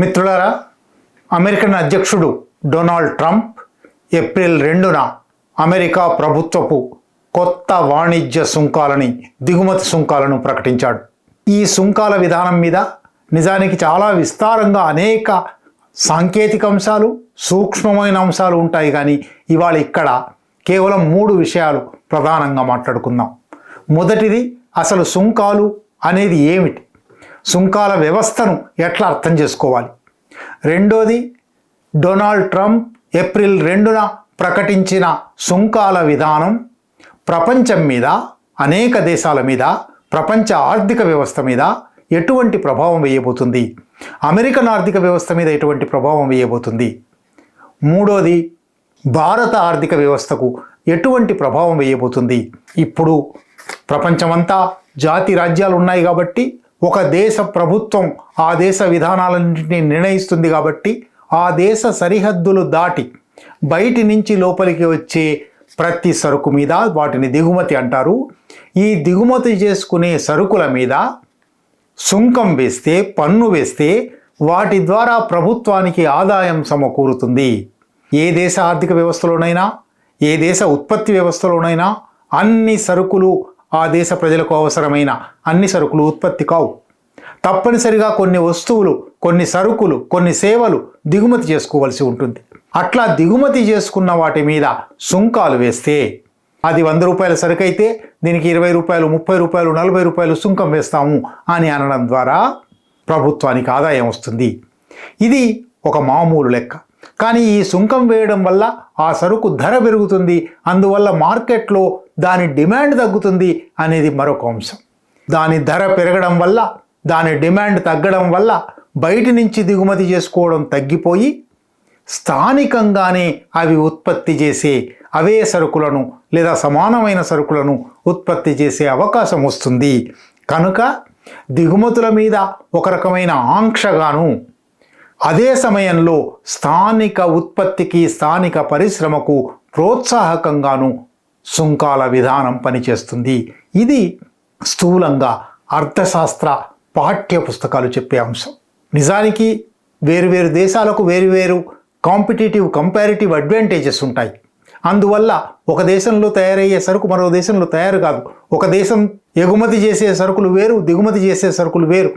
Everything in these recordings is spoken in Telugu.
మిత్రులారా అమెరికన్ అధ్యక్షుడు డొనాల్డ్ ట్రంప్ ఏప్రిల్ రెండున అమెరికా ప్రభుత్వపు కొత్త వాణిజ్య సుంకాలని దిగుమతి సుంకాలను ప్రకటించాడు. ఈ సుంకాల విధానం మీద నిజానికి చాలా విస్తారంగా అనేక సాంకేతిక అంశాలు సూక్ష్మమైన అంశాలు ఉంటాయి కానీ ఇవాళ ఇక్కడ కేవలం మూడు విషయాలు ప్రధానంగా మాట్లాడుకుందాం. మొదటిది అసలు సుంకాలు అనేది ఏమిటి? సుంకాల వ్యవస్థను ఎట్లా అర్థం చేసుకోవాలి? రెండోది డొనాల్డ్ ట్రంప్ ఏప్రిల్ రెండున ప్రకటించిన సుంకాల విధానం ప్రపంచం మీద అనేక దేశాల మీద ప్రపంచ ఆర్థిక వ్యవస్థ మీద ఎటువంటి ప్రభావం వేయబోతుంది? అమెరికన్ ఆర్థిక వ్యవస్థ మీద ఎటువంటి ప్రభావం వేయబోతుంది? మూడోది భారత ఆర్థిక వ్యవస్థకు ఎటువంటి ప్రభావం వేయబోతుంది? ఇప్పుడు ప్రపంచమంతా జాతి రాజ్యాలు ఉన్నాయి కాబట్టి ఒక దేశ ప్రభుత్వం ఆ దేశ విధానాలన్నింటినీ నిర్ణయిస్తుంది కాబట్టి ఆ దేశ సరిహద్దులు దాటి బయటి నుంచి లోపలికి వచ్చే ప్రతి సరుకు మీద వాటిని దిగుమతి అంటారు. ఈ దిగుమతి చేసుకునే సరుకుల మీద సుంకం వేస్తే పన్ను వేస్తే వాటి ద్వారా ప్రభుత్వానికి ఆదాయం సమకూరుతుంది. ఏ దేశ ఆర్థిక వ్యవస్థలోనైనా ఏ దేశ ఉత్పత్తి వ్యవస్థలోనైనా అన్ని సరుకులు ఆ దేశ ప్రజలకు అవసరమైన అన్ని సరుకులు ఉత్పత్తి కావు. తప్పనిసరిగా కొన్ని వస్తువులు కొన్ని సరుకులు కొన్ని సేవలు దిగుమతి చేసుకోవలసి ఉంటుంది. అట్లా దిగుమతి చేసుకున్న వాటి మీద సుంకాలు వేస్తే అది వంద రూపాయల సరుకు అయితే దీనికి ఇరవై రూపాయలు ముప్పై రూపాయలు నలభై రూపాయలు సుంకం వేస్తాము అని అనడం ద్వారా ప్రభుత్వానికి ఆదాయం వస్తుంది. ఇది ఒక మామూలు లెక్క. కానీ ఈ సుంకం వేయడం వల్ల ఆ సరుకు ధర పెరుగుతుంది. అందువల్ల మార్కెట్లో దాని డిమాండ్ తగ్గుతుంది అనేది మరొక అంశం. దాని ధర పెరగడం వల్ల దాని డిమాండ్ తగ్గడం వల్ల బయట నుంచి దిగుమతి చేసుకోవడం తగ్గిపోయి స్థానికంగానే అవి ఉత్పత్తి చేసే అవే సరుకులను లేదా సమానమైన సరుకులను ఉత్పత్తి చేసే అవకాశం వస్తుంది. కనుక దిగుమతుల మీద ఒక రకమైన ఆంక్షగాను అదే సమయంలో స్థానిక ఉత్పత్తికి స్థానిక పరిశ్రమకు ప్రోత్సాహకంగాను సుంకాల విధానం పనిచేస్తుంది. ఇది స్థూలంగా అర్థశాస్త్ర పాఠ్య పుస్తకాలు చెప్పే అంశం. నిజానికి వేరువేరు దేశాలకు వేరువేరు కాంపిటేటివ్ కంపారిటివ్ అడ్వాంటేజెస్ ఉంటాయి. అందువల్ల ఒక దేశంలో తయారయ్యే సరుకు మరో దేశంలో తయారు కాదు. ఒక దేశం ఎగుమతి చేసే సరుకులు వేరు దిగుమతి చేసే సరుకులు వేరు.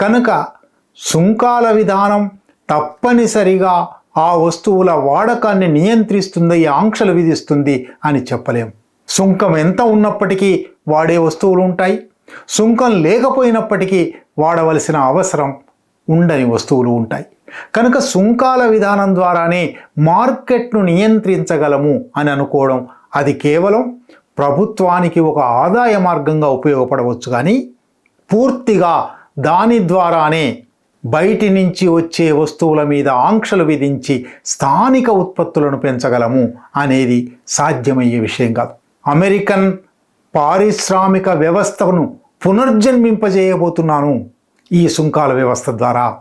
కనుక సుంకాల విధానం తప్పనిసరిగా ఆ వస్తువుల వాడకాన్ని నియంత్రిస్తుంది ఆంక్షలు విధిస్తుంది అని చెప్పలేం. సుంకం ఎంత ఉన్నప్పటికీ వాడే వస్తువులు ఉంటాయి. సుంకం లేకపోయినప్పటికీ వాడవలసిన అవసరం ఉండని వస్తువులు ఉంటాయి. కనుక సుంకాల విధానం ద్వారానే మార్కెట్ను నియంత్రించగలము అని అనుకోవడం అది కేవలం ప్రభుత్వానికి ఒక ఆదాయ మార్గంగా ఉపయోగపడవచ్చు కానీ పూర్తిగా దాని ద్వారానే బయటి నుంచి వచ్చే వస్తువుల మీద ఆంక్షలు విధించి స్థానిక ఉత్పత్తులను పెంచగలము అనేది సాధ్యమయ్యే విషయం కాదు. అమెరికన్ పారిశ్రామిక వ్యవస్థను పునర్జన్మింపజేయబోతున్నాను ఈ సుంకాల వ్యవస్థ ద్వారా.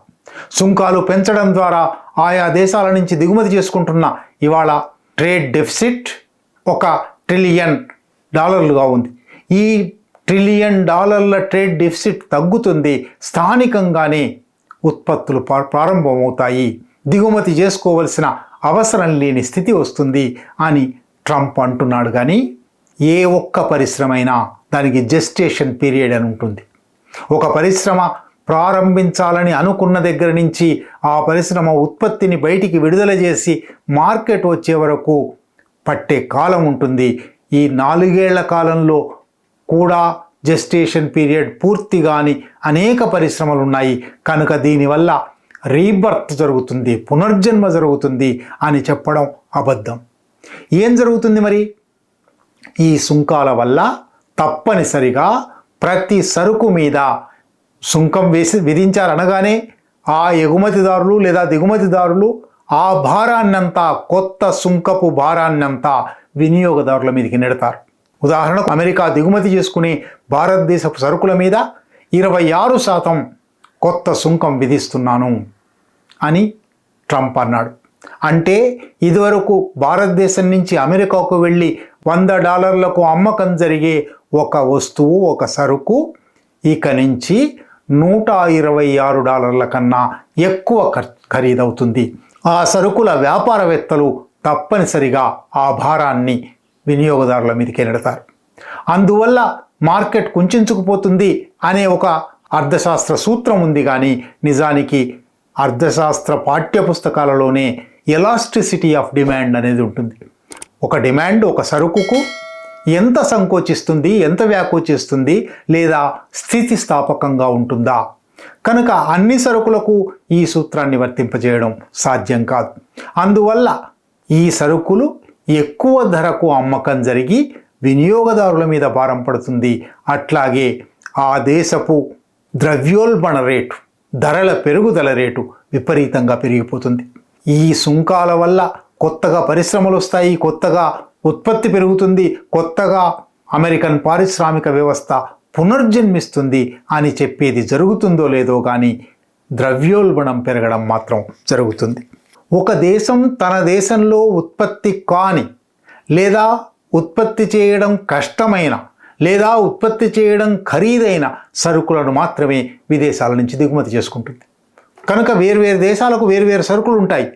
సుంకాలు పెంచడం ద్వారా ఆయా దేశాల నుంచి దిగుమతి చేసుకుంటున్న ఇవాళ ట్రేడ్ డెఫిసిట్ ఒక ట్రిలియన్ డాలర్లుగా ఉంది. ఈ ట్రిలియన్ డాలర్ల ట్రేడ్ డెఫిసిట్ తగ్గుతుంది స్థానికంగానే ఉత్పత్తులు ప్రా- ప్రారంభమవుతాయి. దిగుమతి చేసుకోవలసిన అవసరం లేని స్థితి వస్తుంది అని ట్రంప్ అంటున్నాడు కానీ ఏ ఒక్క పరిశ్రమ అయినా దానికి జెస్టేషన్ పీరియడ్ అని ఉంటుంది. ఒక పరిశ్రమ ప్రారంభించాలని అనుకున్న దగ్గర నుంచి ఆ పరిశ్రమ ఉత్పత్తిని బయటికి విడుదల చేసి మార్కెట్ వచ్చే వరకు పట్టే కాలం ఉంటుంది. ఈ నాలుగేళ్ళ కాలంలో కూడా జెస్టేషన్ పీరియడ్ పూర్తి కాని అనేక పరిశ్రమలు ఉన్నాయి కనుక దీనివల్ల రీబర్త్ జరుగుతుంది పునర్జన్మ జరుగుతుంది అని చెప్పడం అబద్ధం. ఏం జరుగుతుంది మరి? ఈ సుంకాల వల్ల తప్పనిసరిగా ప్రతి సరుకు మీద సుంకం వేసి విధించారనగానే ఆ ఎగుమతిదారులు లేదా దిగుమతిదారులు ఆ భారాన్నంతా కొత్త సుంకపు భారాన్నంతా వినియోగదారుల మీదకి నెడతారు. ఉదాహరణకు అమెరికా దిగుమతి చేసుకునే భారతదేశపు సరుకుల మీద ఇరవై ఆరు శాతం కొత్త సుంకం విధిస్తున్నాను అని ట్రంప్ అన్నాడు. అంటే ఇదివరకు భారతదేశం నుంచి అమెరికాకు వెళ్ళి వంద డాలర్లకు అమ్మకం జరిగే ఒక వస్తువు ఒక సరుకు ఇక నుంచి నూట ఇరవై ఆరు డాలర్ల కన్నా ఎక్కువ ఖర్- ఖరీదవుతుంది. ఆ సరుకుల వ్యాపారవేత్తలు తప్పనిసరిగా ఆ భారాన్ని వినియోగదారుల మీదకి నెడతారు. అందువల్ల మార్కెట్ కుంచుకుపోతుంది అనే ఒక అర్థశాస్త్ర సూత్రం ఉంది కానీ నిజానికి అర్థశాస్త్ర పాఠ్యపుస్తకాలలోనే ఎలాస్టిసిటీ ఆఫ్ డిమాండ్ అనేది ఉంటుంది. ఒక డిమాండ్ ఒక సరుకుకు ఎంత సంకోచిస్తుంది ఎంత వ్యాకోచిస్తుంది లేదా స్థితిస్థాపకంగా ఉంటుందా? కనుక అన్ని సరుకులకు ఈ సూత్రాన్ని వర్తింపజేయడం సాధ్యం కాదు. అందువల్ల ఈ సరుకులు ఎక్కువ ధరకు అమ్మకం జరిగి వినియోగదారుల మీద భారం పడుతుంది. అట్లాగే ఆ దేశపు ద్రవ్యోల్బణ రేటు ధరల పెరుగుదల రేటు విపరీతంగా పెరిగిపోతుంది. ఈ సుంకాల వల్ల కొత్తగా పరిశ్రమలు వస్తాయి కొత్తగా ఉత్పత్తి పెరుగుతుంది కొత్తగా అమెరికన్ పారిశ్రామిక వ్యవస్థ పునర్జన్మిస్తుంది అని చెప్పేది జరుగుతుందో లేదో కానీ ద్రవ్యోల్బణం పెరగడం మాత్రం జరుగుతుంది. ఒక దేశం తన దేశంలో ఉత్పత్తి కాని లేదా ఉత్పత్తి చేయడం కష్టమైన లేదా ఉత్పత్తి చేయడం ఖరీదైన సరుకులను మాత్రమే విదేశాల నుంచి దిగుమతి చేసుకుంటుంది. కనుక వేర్వేరు దేశాలకు వేర్వేరు సరుకులు ఉంటాయి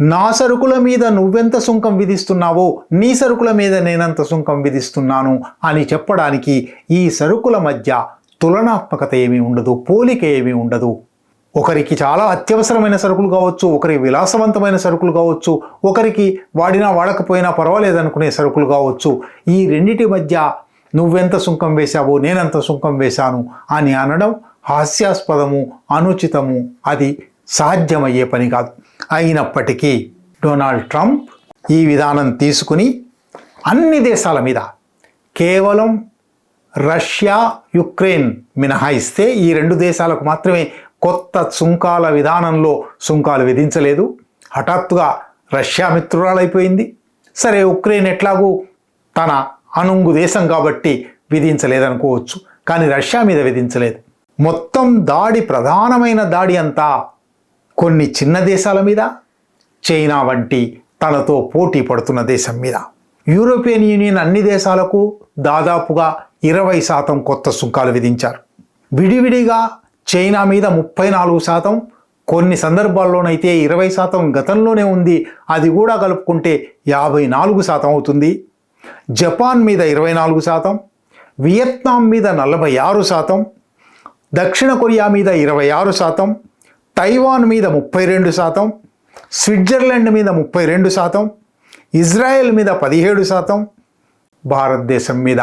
నా సరుకుల మీద నువ్వెంత సుంకం విధిస్తున్నావో నీ సరుకుల మీద నేనంత సుంకం విధిస్తున్నాను అని చెప్పడానికి ఈ సరుకుల మధ్య తులనాత్మకత ఏమీ ఉండదు పోలిక ఏమీ ఉండదు. ఒకరికి చాలా అత్యవసరమైన సరుకులు కావచ్చు ఒకరికి విలాసవంతమైన సరుకులు కావచ్చు ఒకరికి వాడినా వాడకపోయినా పర్వాలేదనుకునే సరుకులు కావచ్చు. ఈ రెండిటి మధ్య నువ్వెంత సుంకం వేశావో నేనెంత సుంకం వేశాను అని అనడం హాస్యాస్పదము అనుచితము అది సాధ్యమయ్యే పని కాదు. అయినప్పటికీ డొనాల్డ్ ట్రంప్ ఈ విధానం తీసుకుని అన్ని దేశాల మీద కేవలం రష్యా యుక్రెయిన్ మినహాయిస్తే ఈ రెండు దేశాలకు మాత్రమే కొత్త సుంకాల విధానంలో సుంకాలు విధించలేదు. హఠాత్తుగా రష్యా మిత్రురాలైపోయింది. సరే ఉక్రెయిన్ ఎట్లాగూ తన అనుంగు దేశం కాబట్టి విధించలేదనుకోవచ్చు. కానీ రష్యా మీద విధించలేదు. మొత్తం దాడి ప్రధానమైన దాడి అంతా కొన్ని చిన్న దేశాల మీద చైనా వంటి తనతో పోటీ పడుతున్న దేశం మీద. యూరోపియన్ యూనియన్ అన్ని దేశాలకు దాదాపుగా ఇరవై శాతం కొత్త సుంకాలు విధించారు. విడివిడిగా చైనా మీద ముప్పై నాలుగు శాతం కొన్ని సందర్భాల్లోనైతే ఇరవై శాతం గతంలోనే ఉంది. అది కూడా కలుపుకుంటే యాభై నాలుగు శాతం అవుతుంది. జపాన్ మీద ఇరవై నాలుగు శాతం వియత్నాం మీద నలభై ఆరు శాతం దక్షిణ కొరియా మీద ఇరవై ఆరు శాతం తైవాన్ మీద ముప్పై రెండు శాతం స్విట్జర్లాండ్ మీద ముప్పై రెండు శాతం ఇజ్రాయెల్ మీద పదిహేడు శాతం భారతదేశం మీద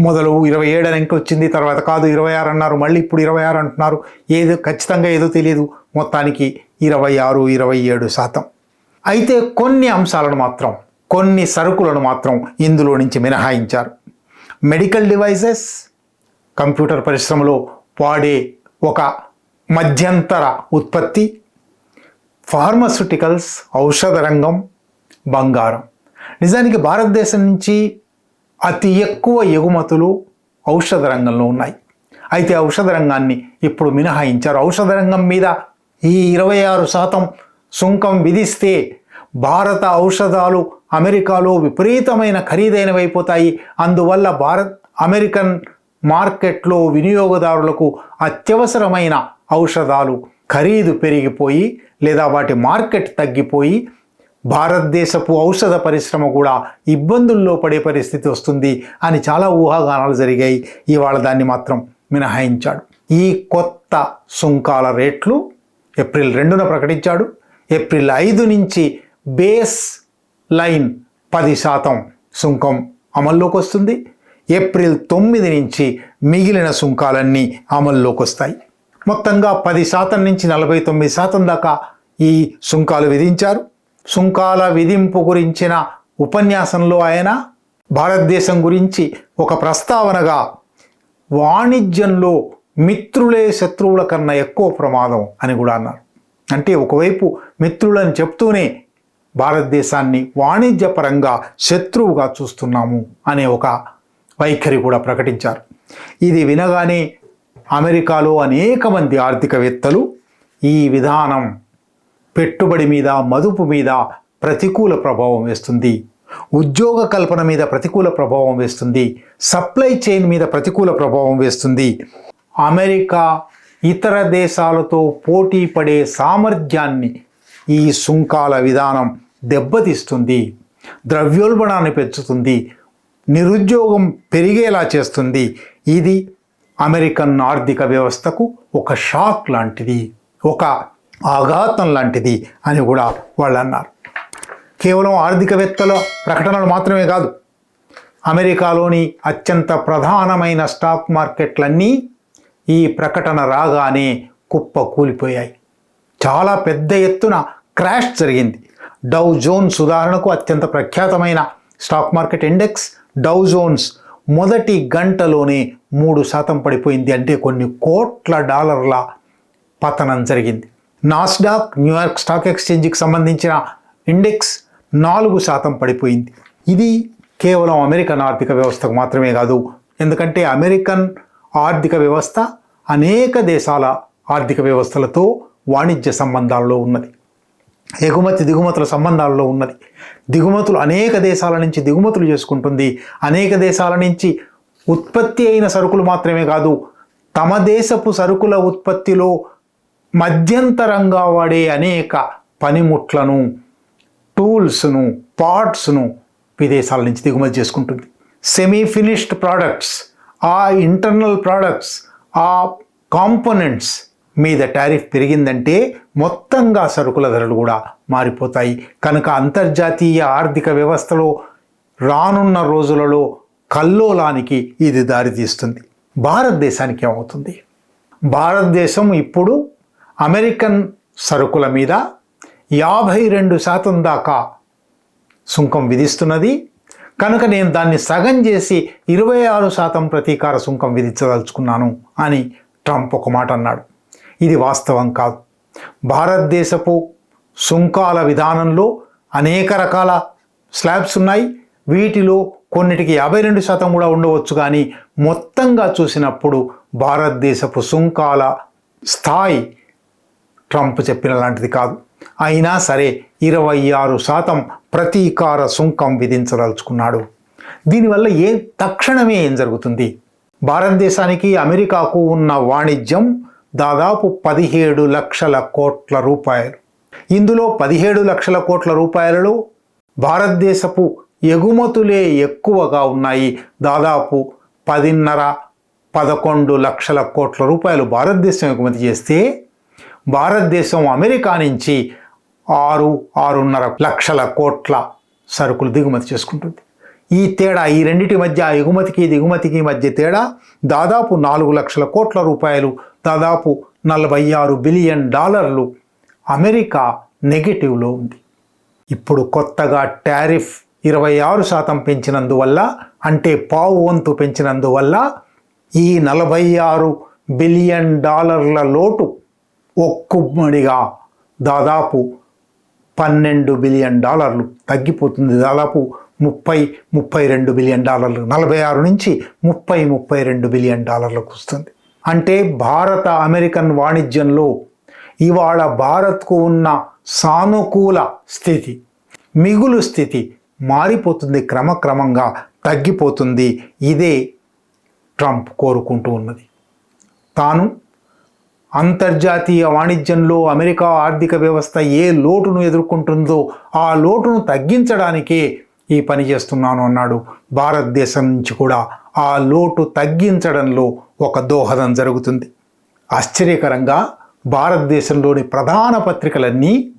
మొదలు ఇరవై ఏడు అని వచ్చింది తర్వాత కాదు ఇరవై ఆరు అన్నారు మళ్ళీ ఇప్పుడు ఇరవై ఆరు అంటున్నారు. ఏదో ఖచ్చితంగా ఏదో తెలియదు మొత్తానికి ఇరవై ఆరు ఇరవై ఏడు శాతం. అయితే కొన్ని అంశాలను మాత్రం కొన్ని సరుకులను మాత్రం ఇందులో నుంచి మినహాయించారు. మెడికల్ డివైసెస్ కంప్యూటర్ పరిశ్రమలో వాడే ఒక మధ్యంతర ఉత్పత్తి ఫార్మస్యూటికల్స్ ఔషధ రంగం బంగారం. నిజానికి భారతదేశం నుంచి అతి ఎక్కువ ఎగుమతులు ఔషధ రంగంలో ఉన్నాయి. అయితే ఔషధ రంగాన్ని ఇప్పుడు మినహాయించారు? ఔషధ రంగం మీద ఈ ఇరవై ఆరు శాతం సుంకం విధిస్తే భారత ఔషధాలు అమెరికాలో విపరీతమైన ఖరీదైనవి అయిపోతాయి. అందువల్ల భారత్ అమెరికన్ మార్కెట్లో వినియోగదారులకు అత్యవసరమైన ఔషధాలు ఖరీదు పెరిగిపోయి లేదా వాటి మార్కెట్ తగ్గిపోయి భారతదేశపు ఔషధ పరిశ్రమ కూడా ఇబ్బందుల్లో పడే పరిస్థితి వస్తుంది అని చాలా ఊహాగానాలు జరిగాయి. ఇవాళ దాన్ని మాత్రం మినహాయించాడు. ఈ కొత్త సుంకాల రేట్లు ఏప్రిల్ రెండున ప్రకటించాడు. ఏప్రిల్ ఐదు నుంచి బేస్ లైన్ పది శాతం సుంకం అమల్లోకి వస్తుంది. ఏప్రిల్ తొమ్మిది నుంచి మిగిలిన సుంకాలన్నీ అమల్లోకి వస్తాయి. మొత్తంగా పది శాతం నుంచి నలభై తొమ్మిది శాతం దాకా ఈ సుంకాలు విధించారు. సుంకాల విధింపు గురించిన ఉపన్యాసంలో ఆయన భారతదేశం గురించి ఒక ప్రస్తావనగా వాణిజ్యంలో మిత్రులే శత్రువుల కన్నా ఎక్కువ ప్రమాదం అని కూడా అన్నారు. అంటే ఒకవైపు మిత్రులని చెప్తూనే భారతదేశాన్ని వాణిజ్యపరంగా శత్రువుగా చూస్తున్నాము అనే ఒక వైఖరి కూడా ప్రకటించారు. ఇది వినగానే అమెరికాలో అనేక మంది ఆర్థికవేత్తలు ఈ విధానం పెట్టుబడి మీద మదుపు మీద ప్రతికూల ప్రభావం వేస్తుంది. ఉద్యోగ కల్పన మీద ప్రతికూల ప్రభావం వేస్తుంది. సప్లై చైన్ మీద ప్రతికూల ప్రభావం వేస్తుంది. అమెరికా ఇతర దేశాలతో పోటీ పడే సామర్థ్యాన్ని ఈ సుంకాల విధానం దెబ్బతీస్తుంది. ద్రవ్యోల్బణాన్ని పెంచుతుంది. నిరుద్యోగం పెరిగేలా చేస్తుంది. ఇది అమెరికన్ ఆర్థిక వ్యవస్థకు ఒక షాక్ లాంటిది. ఒక ఆఘాతం లాంటిది అని కూడా వాళ్ళు అన్నారు కేవలం ఆర్థికవేత్తల ప్రకటనలు మాత్రమే కాదు అమెరికాలోని అత్యంత ప్రధానమైన స్టాక్ మార్కెట్లన్నీ ఈ ప్రకటన రాగానే కుప్ప కూలిపోయాయి. చాలా పెద్ద ఎత్తున క్రాష్ జరిగింది. డౌ జోన్స్ ఉదాహరణకు అత్యంత ప్రఖ్యాతమైన stock market index Dow Jones మొదటి గంటలోనే మూడు శాతం పడిపోయింది అంటే కొన్ని కోట్ల డాలర్ల పతనం జరిగింది. నాస్డాక్ న్యూయార్క్ స్టాక్ ఎక్స్చేంజ్కి సంబంధించిన ఇండెక్స్ నాలుగు శాతం పడిపోయింది. ఇది కేవలం అమెరికన్ ఆర్థిక వ్యవస్థకు మాత్రమే కాదు ఎందుకంటే అమెరికన్ ఆర్థిక వ్యవస్థ అనేక దేశాల ఆర్థిక వ్యవస్థలతో వాణిజ్య సంబంధాల్లో ఉన్నది. ఎగుమతి దిగుమతుల సంబంధాల్లో ఉన్నది. దిగుమతులు అనేక దేశాల నుంచి దిగుమతులు చేసుకుంటుంది. అనేక దేశాల నుంచి ఉత్పత్తి అయిన సరుకులు మాత్రమే కాదు తమ దేశపు సరుకుల ఉత్పత్తిలో మధ్యంతరంగా వాడే అనేక పనిముట్లను టూల్స్ను పార్ట్స్ను విదేశాల నుంచి దిగుమతి చేసుకుంటుంది. సెమీ ఫినిష్డ్ ప్రోడక్ట్స్ ఆ ఇంటర్నల్ ప్రోడక్ట్స్ ఆ కాంపోనెంట్స్ మీద టారిఫ్ పెరిగిందంటే మొత్తంగా సరుకుల ధరలు కూడా మారిపోతాయి. కనుక అంతర్జాతీయ ఆర్థిక వ్యవస్థలో రానున్న రోజులలో కల్లోలానికి ఇది దారితీస్తుంది. భారతదేశానికి ఏమవుతుంది? భారతదేశం ఇప్పుడు అమెరికన్ సరుకుల మీద యాభై రెండు శాతం దాకా సుంకం విధిస్తున్నది. కనుక నేను దాన్ని సగం చేసి ఇరవై ఆరు శాతం ప్రతీకార సుంకం విధించదలుచుకున్నాను అని ట్రంప్ ఒక మాట అన్నాడు. ఇది వాస్తవం కాదు. భారతదేశపు సుంకాల విధానంలో అనేక రకాల స్లాబ్స్ ఉన్నాయి. వీటిలో కొన్నిటికి యాభై రెండు శాతం కూడా ఉండవచ్చు కానీ మొత్తంగా చూసినప్పుడు భారతదేశపు సుంకాల స్థాయి ట్రంప్ చెప్పిన లాంటిది కాదు. అయినా సరే ఇరవై ఆరు శాతం ప్రతీకార సుంకం విధించదలుచుకున్నాడు. దీనివల్ల ఏ తక్షణమే ఏం జరుగుతుంది? భారతదేశానికి అమెరికాకు ఉన్న వాణిజ్యం దాదాపు పదిహేడు లక్షల కోట్ల రూపాయలు. ఇందులో పదిహేడు లక్షల కోట్ల రూపాయలలో భారతదేశపు ఎగుమతులే ఎక్కువగా ఉన్నాయి. దాదాపు పదిన్నర పదకొండు లక్షల కోట్ల రూపాయలు భారతదేశం ఎగుమతి చేస్తే భారతదేశం అమెరికా నుంచి ఆరు ఆరున్నర లక్షల కోట్ల సరుకులు దిగుమతి చేసుకుంటుంది. ఈ తేడా ఈ రెండింటి మధ్య ఎగుమతికి దిగుమతికి మధ్య తేడా దాదాపు నాలుగు లక్షల కోట్ల రూపాయలు దాదాపు నలభై ఆరు బిలియన్ డాలర్లు అమెరికా నెగటివ్లో ఉంది. ఇప్పుడు కొత్తగా టారిఫ్ ఇరవై ఆరు శాతం పెంచినందువల్ల అంటే పావు వంతు పెంచినందువల్ల ఈ నలభై ఆరు బిలియన్ డాలర్ల లోటు ఒక్కుమ్మడిగా దాదాపు పన్నెండు బిలియన్ డాలర్లు తగ్గిపోతుంది. దాదాపు ముప్పై ముప్పై రెండు బిలియన్ డాలర్లు నలభై ఆరు నుంచి ముప్పై ముప్పై రెండు బిలియన్ డాలర్లకు వస్తుంది. అంటే భారత అమెరికన్ వాణిజ్యంలో ఇవాళ భారత్కు ఉన్న సానుకూల స్థితి మిగులు స్థితి మారిపోతుంది క్రమక్రమంగా తగ్గిపోతుంది. ఇదే ట్రంప్ కోరుకుంటూ ఉన్నది. తాను అంతర్జాతీయ వాణిజ్యంలో అమెరికా ఆర్థిక వ్యవస్థ ఏ లోటును ఎదుర్కొంటుందో ఆ లోటును తగ్గించడానికే ఈ పని చేస్తున్నాను అన్నాడు. భారతదేశం నుంచి కూడా ఆ లోటు తగ్గించడంలో ఒక దోహదం జరుగుతుంది. ఆశ్చర్యకరంగా భారతదేశంలోని ప్రధాన పత్రికలన్నీ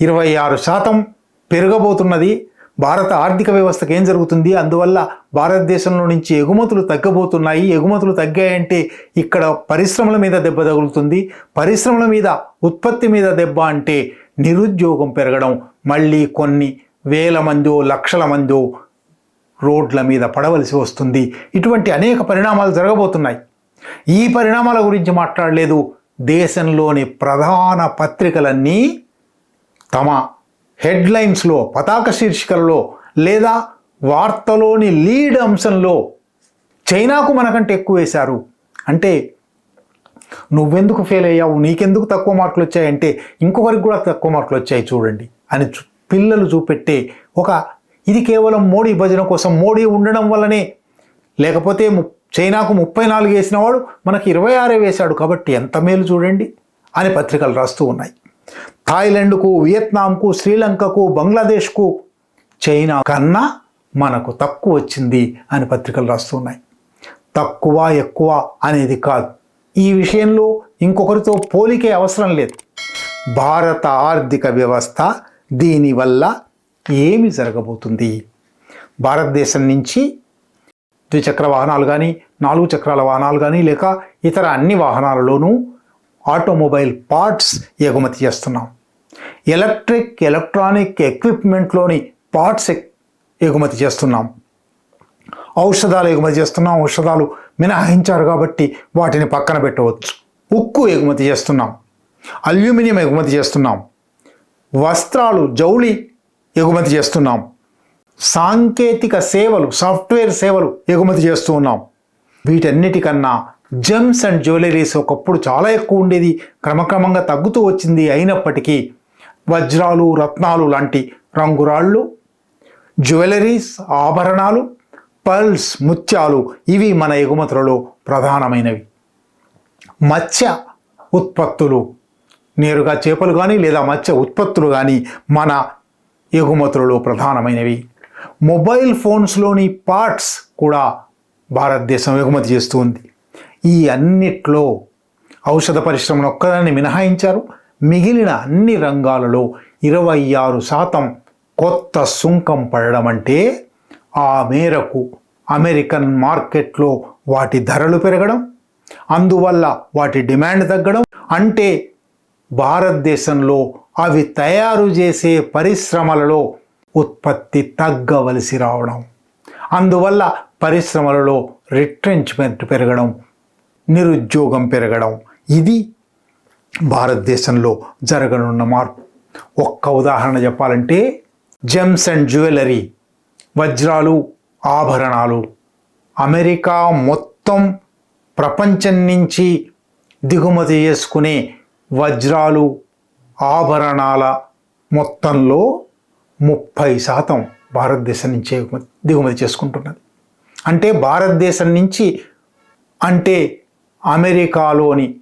ఇరవై ఆరు శాతం పెరగబోతున్నది భారత ఆర్థిక వ్యవస్థకు ఏం జరుగుతుంది? అందువల్ల భారతదేశంలో నుంచి ఎగుమతులు తగ్గబోతున్నాయి. ఎగుమతులు తగ్గాయంటే ఇక్కడ పరిశ్రమల మీద దెబ్బ తగులుతుంది. పరిశ్రమల మీద ఉత్పత్తి మీద దెబ్బ అంటే నిరుద్యోగం పెరగడం. మళ్ళీ కొన్ని వేల మందో లక్షల మందో రోడ్ల మీద పడవలసి వస్తుంది. ఇటువంటి అనేక పరిణామాలు జరగబోతున్నాయి. ఈ పరిణామాల గురించి మాట్లాడలేదు దేశంలోని ప్రధాన పత్రికలన్నీ తమ హెడ్లైన్స్లో పతాక శీర్షికలలో లేదా వార్తలోని లీడ్ అంశంలో చైనాకు మనకంటే ఎక్కువ వేశారు. అంటే నువ్వెందుకు ఫెయిల్ అయ్యావు? నీకెందుకు తక్కువ మార్కులు వచ్చాయంటే ఇంకొకరికి కూడా తక్కువ మార్కులు వచ్చాయి చూడండి అని పిల్లలు చూపెట్టే ఒక ఇది కేవలం మోడీ భజన కోసం మోడీ ఉండడం వల్లనే. లేకపోతే చైనాకు ముప్పై నాలుగు వేసినవాడు మనకి ఇరవై ఆరే వేశాడు కాబట్టి ఎంత మేలు చూడండి అని పత్రికలు రాస్తూ ఉన్నాయి. థాయిలాండ్కు వియత్నాంకు శ్రీలంకకు బంగ్లాదేశ్కు చైనా కన్నా మనకు తక్కువ వచ్చింది అని పత్రికలు రాస్తున్నాయి తక్కువ ఎక్కువ అనేది కాదు. ఈ విషయంలో ఇంకొకరితో పోలికే అవసరం లేదు. భారత ఆర్థిక వ్యవస్థ దీనివల్ల ఏమి జరగబోతుంది? భారతదేశం నుంచి ద్విచక్ర వాహనాలు కానీ నాలుగు చక్రాల వాహనాలు కానీ లేక ఇతర అన్ని వాహనాలలోనూ ఆటోమొబైల్ పార్ట్స్ ఎగుమతి చేస్తున్నాం. ఎలక్ట్రిక్ ఎలక్ట్రానిక్ ఎక్విప్మెంట్లోని పార్ట్స్ ఎక్- ఎగుమతి చేస్తున్నాం. ఔషధాలు ఎగుమతి చేస్తున్నాం. ఔషధాలు మినహాయించారు కాబట్టి వాటిని పక్కన పెట్టవచ్చు. ఉక్కు ఎగుమతి చేస్తున్నాం. అల్యూమినియం ఎగుమతి చేస్తున్నాం. వస్త్రాలు జౌళి ఎగుమతి చేస్తున్నాం. సాంకేతిక సేవలు సాఫ్ట్వేర్ సేవలు ఎగుమతి చేస్తూ ఉన్నాం. వీటన్నిటికన్నా జెమ్స్ అండ్ జ్యువెలరీస్ ఒకప్పుడు చాలా ఎక్కువ ఉండేది. క్రమక్రమంగా తగ్గుతూ వచ్చింది. అయినప్పటికీ వజ్రాలు రత్నాలు లాంటి రంగురాళ్ళు జ్యువెలరీస్ ఆభరణాలు పర్ల్స్ ముత్యాలు ఇవి మన ఎగుమతులలో ప్రధానమైనవి. మత్స్య ఉత్పత్తులు నేరుగా చేపలు కానీ లేదా మత్స్య ఉత్పత్తులు కానీ మన ఎగుమతులలో ప్రధానమైనవి. మొబైల్ ఫోన్స్లోని పార్ట్స్ కూడా భారతదేశం ఎగుమతి చేస్తూ ఉంది. ఈ అన్నిట్లో ఔషధ పరిశ్రమను ఒక్కదాన్ని మినహాయించారు. మిగిలిన అన్ని రంగాలలో ఇరవై ఆరు శాతం కొత్త సుంకం పడడం అంటే ఆ మేరకు అమెరికన్ మార్కెట్లో వాటి ధరలు పెరగడం అందువల్ల వాటి డిమాండ్ తగ్గడం అంటే భారతదేశంలో అవి తయారు చేసే పరిశ్రమలలో ఉత్పత్తి తగ్గవలసి రావడం అందువల్ల పరిశ్రమలలో రిట్రెంచ్మెంట్ పెరగడం నిరుద్యోగం పెరగడం. ఇది భారతదేశంలో జరగనున్న మార్పు. ఒక్క ఉదాహరణ చెప్పాలంటే జెమ్స్ అండ్ జ్యువెలరీ వజ్రాలు ఆభరణాలు. అమెరికా మొత్తం ప్రపంచం నుంచి దిగుమతి చేసుకునే వజ్రాలు ఆభరణాల మొత్తంలో ముప్పై శాతం భారతదేశం నుంచి ఎగుమతి- దిగుమతి చేసుకుంటున్నది. అంటే భారతదేశం నుంచి అంటే అమెరికాలోని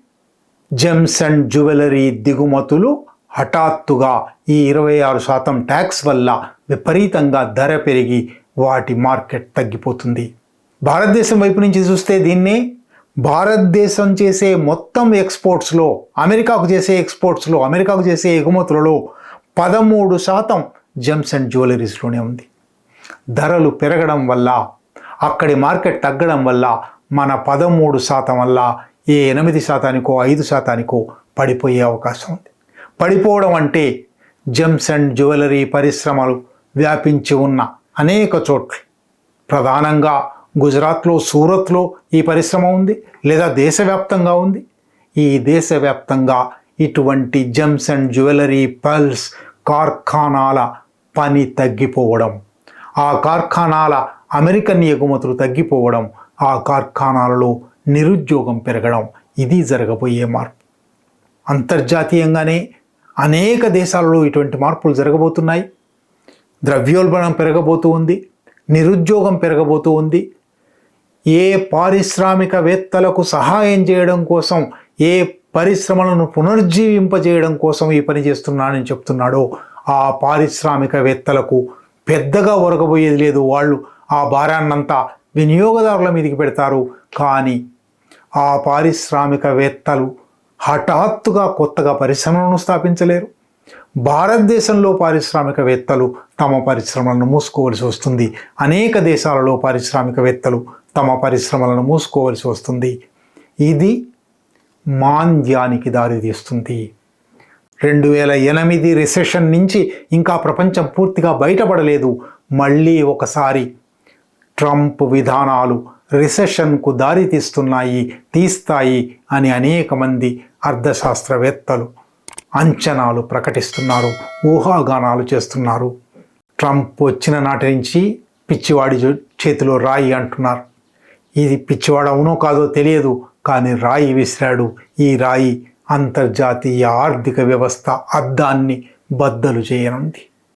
జెమ్స్ అండ్ జ్యువెలరీ దిగుమతులు హఠాత్తుగా ఈ ఇరవై ఆరు శాతం ట్యాక్స్ వల్ల విపరీతంగా ధర పెరిగి వాటి మార్కెట్ తగ్గిపోతుంది. భారతదేశం వైపు నుంచి చూస్తే దీన్నే భారతదేశం చేసే మొత్తం ఎక్స్పోర్ట్స్లో అమెరికాకు చేసే ఎక్స్పోర్ట్స్లో అమెరికాకు చేసే ఎగుమతులలో పదమూడు శాతం జెమ్స్ అండ్ జ్యువెలరీస్లోనే ఉంది. ధరలు పెరగడం వల్ల అక్కడి మార్కెట్ తగ్గడం వల్ల మన పదమూడు శాతం వల్ల ఏ ఎనిమిది శాతానికో ఐదు శాతానికో పడిపోయే అవకాశం ఉంది. పడిపోవడం అంటే జెమ్స్ అండ్ జ్యువెలరీ పరిశ్రమలు వ్యాపించి ఉన్న అనేక చోట్ల. ప్రధానంగా గుజరాత్లో సూరత్లో ఈ పరిశ్రమ ఉంది లేదా దేశవ్యాప్తంగా ఉంది. ఈ దేశవ్యాప్తంగా ఇటువంటి జెమ్స్ అండ్ జ్యువెలరీ పల్స్ కార్ఖానాల పని తగ్గిపోవడం ఆ కార్ఖానాల అమెరికన్ ఎగుమతులు తగ్గిపోవడం ఆ కార్ఖానాలలో నిరుద్యోగం పెరగడం ఇది జరగబోయే మార్పు. అంతర్జాతీయంగానే అనేక దేశాలలో ఇటువంటి మార్పులు జరగబోతున్నాయి. ద్రవ్యోల్బణం పెరగబోతూ ఉంది నిరుద్యోగం పెరగబోతూ ఉంది. ఏ పారిశ్రామికవేత్తలకు సహాయం చేయడం కోసం ఏ పరిశ్రమలను పునర్జీవింపజేయడం కోసం ఈ పని చేస్తున్నానని చెప్తున్నాడో ఆ పారిశ్రామికవేత్తలకు పెద్దగా ఒరగబోయేది లేదు. వాళ్ళు ఆ భారాన్నంతా వినియోగదారుల మీదకి పెడతారు. కానీ ఆ పారిశ్రామికవేత్తలు హఠాత్తుగా కొత్తగా పరిశ్రమలను స్థాపించలేరు. భారతదేశంలో పారిశ్రామికవేత్తలు తమ పరిశ్రమలను మూసుకోవలసి వస్తుంది. అనేక దేశాలలో పారిశ్రామికవేత్తలు తమ పరిశ్రమలను మూసుకోవలసి వస్తుంది. ఇది మాంద్యానికి దారితీస్తుంది రెండు వేల ఎనిమిది రిసెషన్ నుంచి ఇంకా ప్రపంచం పూర్తిగా బయటపడలేదు మళ్ళీ ఒకసారి ట్రంప్ విధానాలు రిసెషన్కు దారి తీస్తున్నాయి తీస్తాయి అని అనేక మంది అర్థశాస్త్రవేత్తలు అంచనాలు ప్రకటిస్తున్నారు ఊహాగానాలు చేస్తున్నారు. ట్రంప్ వచ్చిన నాటి నుంచి పిచ్చివాడి చేతిలో రాయి అంటున్నారు. ఇది పిచ్చివాడు అవునో కాదో తెలియదు కానీ రాయి విసిరాడు. ఈ రాయి అంతర్జాతీయ ఆర్థిక వ్యవస్థ అద్దాన్ని బద్దలు చేయనుంది.